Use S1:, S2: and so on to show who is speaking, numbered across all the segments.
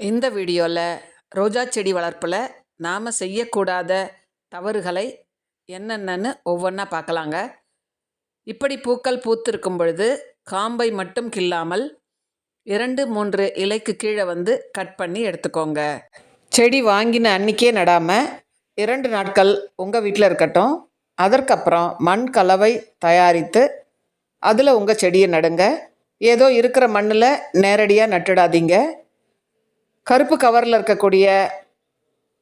S1: இந்த வீடியோவில் ரோஜா செடி வளர்ப்பில் நாம் செய்யக்கூடாத தவறுகளை என்னென்னு ஒவ்வொன்றா பார்க்கலாங்க. இப்படி பூக்கள் பூத்திருக்கும் பொழுது காம்பை மட்டும் கில்லாமல் இரண்டு மூன்று இலைக்கு கீழே வந்து கட் பண்ணி எடுத்துக்கோங்க. செடி வாங்கின அன்னைக்கே நடாமல் இரண்டு நாட்கள் உங்கள் வீட்டில் இருக்கட்டும். அதற்கப்புறம் மண் கலவை தயாரித்து அதில் உங்கள் செடியை நடுங்க. ஏதோ இருக்கிற மண்ணில் நேரடியாக நட்டுடாதீங்க. கருப்பு கவரில் இருக்கக்கூடிய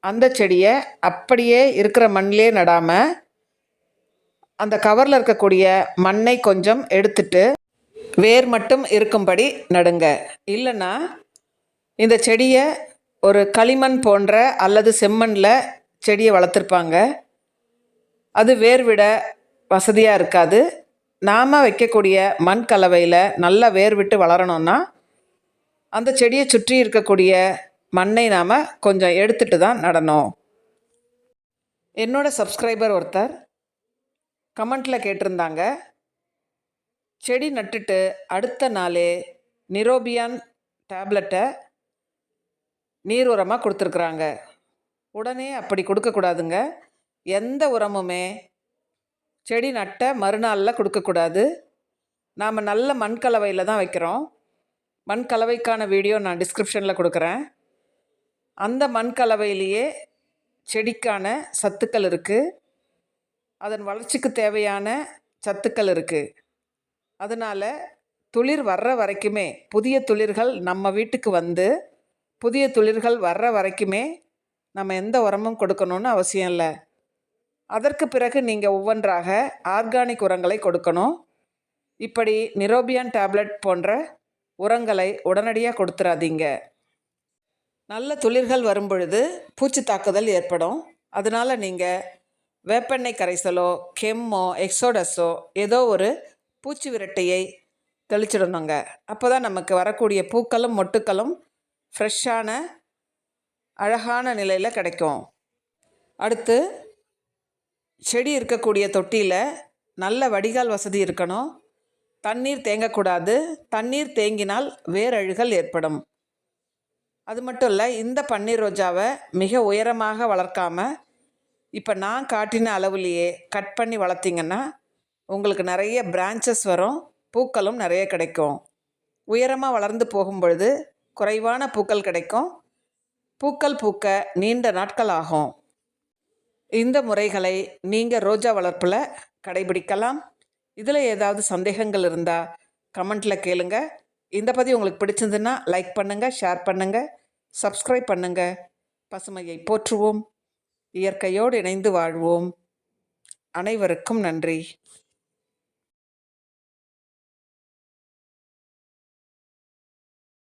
S1: அந்த செடியை அப்படியே இருக்கிற மண்ணிலே நடாமல் அந்த கவரில் இருக்கக்கூடிய மண்ணை கொஞ்சம் எடுத்துட்டு வேர் மட்டும் இருக்கும்படி நடுங்க. இல்லைன்னா இந்த செடியை ஒரு களிமண் போன்ற அல்லது செம்மண்ணில் செடியை வளர்த்துருப்பாங்க. அது வேர் விட வசதியாக இருக்காது. நாம் வைக்கக்கூடிய மண் கலவையில் நல்லா வேர் விட்டு வளரணும்னா அந்த செடியை சுற்றி இருக்கக்கூடிய மண்ணை நாம் கொஞ்சம் எடுத்துட்டு தான் நடணும். என்னோடய சப்ஸ்கிரைபர் ஒருத்தர் கமெண்ட்டில் கேட்டிருந்தாங்க செடி நட்டுட்டு அடுத்த நாளே நிரோபியான் டேப்லெட்டை நீர் உரமாக கொடுத்துருக்குறாங்க. உடனே அப்படி கொடுக்கக்கூடாதுங்க எந்த உரமுமே செடி நட்ட மறுநாளில் கொடுக்கக்கூடாது நாம் நல்ல மண் கலவையில் தான் வைக்கிறோம். மண் கலவைக்கான வீடியோ நான் டிஸ்கிரிப்ஷனில் கொடுக்குறேன். அந்த மண் கலவையிலேயே செடிக்கான சத்துக்கள் இருக்குது அதன் வளர்ச்சிக்கு தேவையான சத்துக்கள் இருக்குது அதனால் துளிர் வர்ற வரைக்குமே புதிய துளிர்கள் நம்ம வீட்டுக்கு வந்து புதிய துளிர்கள் வர்ற வரைக்குமே நம்ம எந்த உரமும் கொடுக்கணும்னு அவசியம் இல்லை. அதற்கு பிறகு நீங்கள் ஒவ்வொன்றாக ஆர்கானிக் உரங்களை கொடுக்கணும். இப்படி நிரோபியான் டேப்லெட் போன்ற உரங்களை உடனடியாக கொடுத்துறாதீங்க. நல்ல துளிர்கள் வரும்பொழுது பூச்சி தாக்குதல் ஏற்படும். அதனால் நீங்கள் வேப்பெண்ணெய் கரைசலோ கெம்மோ எக்ஸோடஸோ ஏதோ ஒரு பூச்சி விரட்டியை தெளிச்சிடணுங்க. அப்போ தான் நமக்கு வரக்கூடிய பூக்களும் மொட்டுக்களும் ஃப்ரெஷ்ஷான அழகான நிலையில் கிடைக்கும். அடுத்து செடி இருக்கக்கூடிய தொட்டியில் நல்ல வடிகால் வசதி இருக்கணும். தண்ணீர் தேங்கக்கூடாது. தண்ணீர் தேங்கினால் வேரழுகல் ஏற்படும். அது மட்டும் இல்லை இந்த பன்னீர் ரோஜாவை மிக உயரமாக வளர்க்காம இப்போ நான் காட்டின அளவுலேயே கட் பண்ணி வளர்த்திங்கன்னா உங்களுக்கு நிறைய பிரான்ச்சஸ் வரும் பூக்களும் நிறைய கிடைக்கும். உயரமாக வளர்ந்து போகும்பொழுது குறைவான பூக்கள் கிடைக்கும். பூக்கள் பூக்க நீண்ட நாட்கள் ஆகும். இந்த முறைகளை நீங்கள் ரோஜா வளர்ப்பில் கடைபிடிக்கலாம். இதில் ஏதாவது சந்தேகங்கள் இருந்தால் கமெண்ட்டில் கேளுங்க. இந்த பதிவு உங்களுக்கு பிடிச்சிருந்துன்னா லைக் பண்ணுங்கள் ஷேர் பண்ணுங்கள் சப்ஸ்கிரைப் பண்ணுங்கள் பசுமையை போற்றுவோம். இயற்கையோடு இணைந்து வாழ்வோம். அனைவருக்கும் நன்றி.